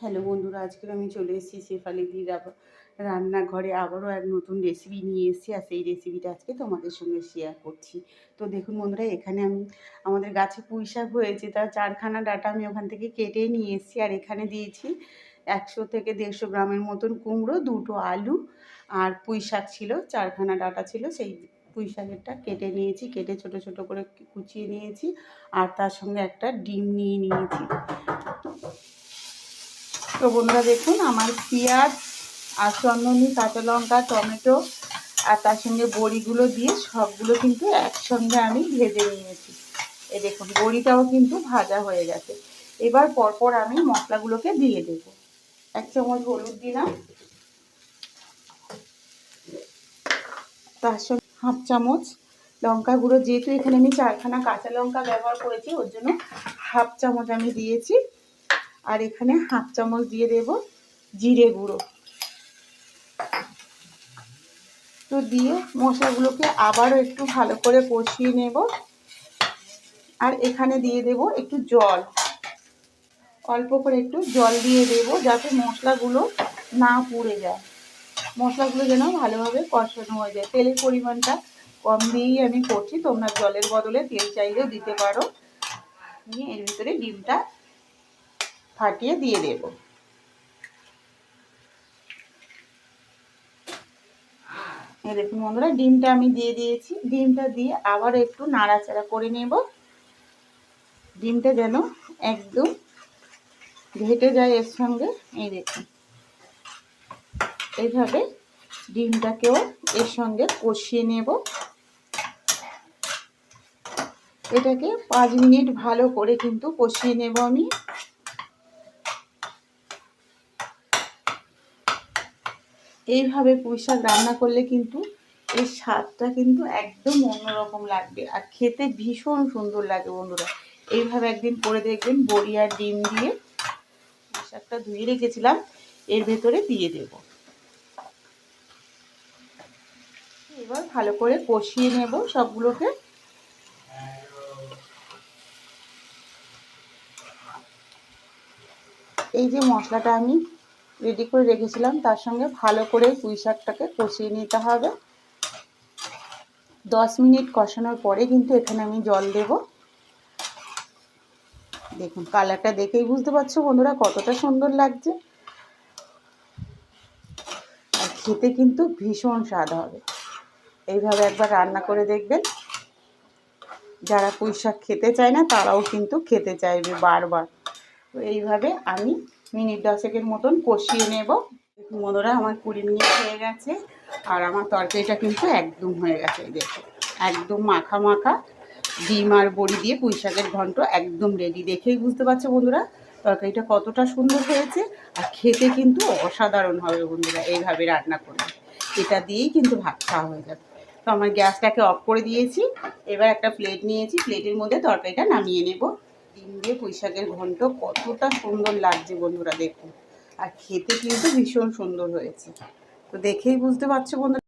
Hello বন্ধুরা আজকে আমি চলে এসেছি শেফালিদির রান্নাঘরে। আবারও এক নতুন রেসিপি নিয়ে এসেছি আর সেই রেসিপিটা আজকে তোমাদের সঙ্গে শেয়ার করছি। তো দেখুন বন্ধুরা, এখানে আমি, আমাদের গাছে পুঁই শাক হয়েছে, তার চারখানা ডাটা আমি ওখান থেকে কেটে নিয়ে এসেছি আর এখানে দিয়েছি একশো থেকে দেড়শো গ্রামের মতন কুমড়ো, দুটো আলু আর পুঁই শাক ছিল, চারখানা ডাটা ছিল, সেই পুঁই শাকেরটা কেটে নিয়েছি, কেটে ছোট ছোট করে কুচিয়ে নিয়েছি আর তার সঙ্গে একটা ডিম নিয়ে নিয়েছি। তো বন্ধুরা দেখুন, আমার পেঁয়াজ আর চন্দনী, কাঁচা লঙ্কা, টমেটো আর তার সঙ্গে বড়িগুলো দিয়ে সবগুলো কিন্তু একসঙ্গে আমি ভেজে নিয়েছি। এ দেখুন, বড়িটাও কিন্তু ভাজা হয়ে গেছে। এবার পরপর আমি মশলাগুলোকে দিয়ে দেব। এক চামচ হলুদ দিলাম। তার সঙ্গে হাফ চামচ লঙ্কা গুঁড়ো, যেহেতু এখানে আমি চারখানা কাঁচা লঙ্কা ব্যবহার করেছি, ওর জন্য হাফ চামচ আমি দিয়েছি। আর এখানে হাফ চামচ দিয়ে দেব জিরে গুঁড়ো। তো দিয়ে মশলাগুলোকে আবারও একটু ভালো করে কষিয়ে নেব। আর এখানে দিয়ে দেব একটু জল। অল্প করে একটু জল দিয়ে দেব যাতে মশলাগুলো না পুড়ে যায়। মশলাগুলো যেন ভালোভাবে কষানো হয়ে যায়। তেলের পরিমাণটা কম দিয়েই আমি করছি। তোমরা জলের বদলে তেল চাইলেও দিতে পারো। নিয়ে এর ভিতরে ডিমটা ফাটিয়ে দিয়ে দেব। দেখুন বন্ধুরা, ডিমটা আমি দিয়ে দিয়েছি। ডিমটা দিয়ে আবার একটু নাড়াচাড়া করে নেব। ডিমটা যেন একদম ঘেটে যায় এর সঙ্গে। এই দেখুন, এইভাবে ডিমটাকেও এর সঙ্গে কষিয়ে নেব। এটাকে পাঁচ মিনিট ভালো করে কিন্তু কষিয়ে নেব আমি। এইভাবে পুঁই শাক রান্না করলে কিন্তু এর স্বাদটা কিন্তু একদম অন্যরকম লাগবে। আর খেতে ভীষণ সুন্দর লাগে বন্ধুরা। এইভাবে একদিন করে দেখবেন, বড়ি আর ডিম দিয়ে পুঁই শাকটা ধুয়ে রেখেছিলাম, এর ভেতরে দিয়ে দেব। এবার ভালো করে কষিয়ে নেব সবগুলোকে। এই যে মশলাটা আমি রেডি করে রেখেছিলাম। তার সঙ্গে ভালো করে পুঁই শাকটাকে কষিয়ে নিতে হবে। দশ মিনিট কষানোর পরে কিন্তু এখানে আমি জল দেব। দেখুন, কালারটা দেখেই বুঝতে পারছ বন্ধুরা কতটা সুন্দর লাগছে। আর খেতে কিন্তু ভীষণ স্বাদ হবে। এইভাবে একবার রান্না করে দেখবেন। যারা পুঁই শাক খেতে চায় না, তারাও কিন্তু খেতে চাইবে বারবার। তো এইভাবে আমি মিনিট দশেকের মতন কষিয়ে নেব। মধুরা আমার কুড়ি মিনিট হয়ে গেছে। আর আমার তরকারিটা কিন্তু একদম হয়ে গেছে দেখো। একদম মাখা মাখা ডিম আর বড়ি দিয়ে পুঁই শাকের ঘন্ট একদম রেডি দেখেই বুঝতে পারছ বন্ধুরা, তরকারিটা কতটা সুন্দর হয়েছে। আর খেতে কিন্তু অসাধারণ হবে বন্ধুরা, এইভাবে রান্না করলে। এটা দিয়েই কিন্তু ভাত খাওয়া হয়ে যাবে। তো আমার গ্যাসটাকে অফ করে দিয়েছি। এবার একটা প্লেট নিয়েছি। প্লেটের মধ্যে তরকারিটা নামিয়ে নেব। ডিম দিয়ে পুঁইশাকের ঘন্ট কতটা সুন্দর লাগছে বন্ধুরা দেখুন। আর খেতে কিন্তু ভীষণ সুন্দর হয়েছে। তো দেখেই বুঝতে পারছ বন্ধুরা।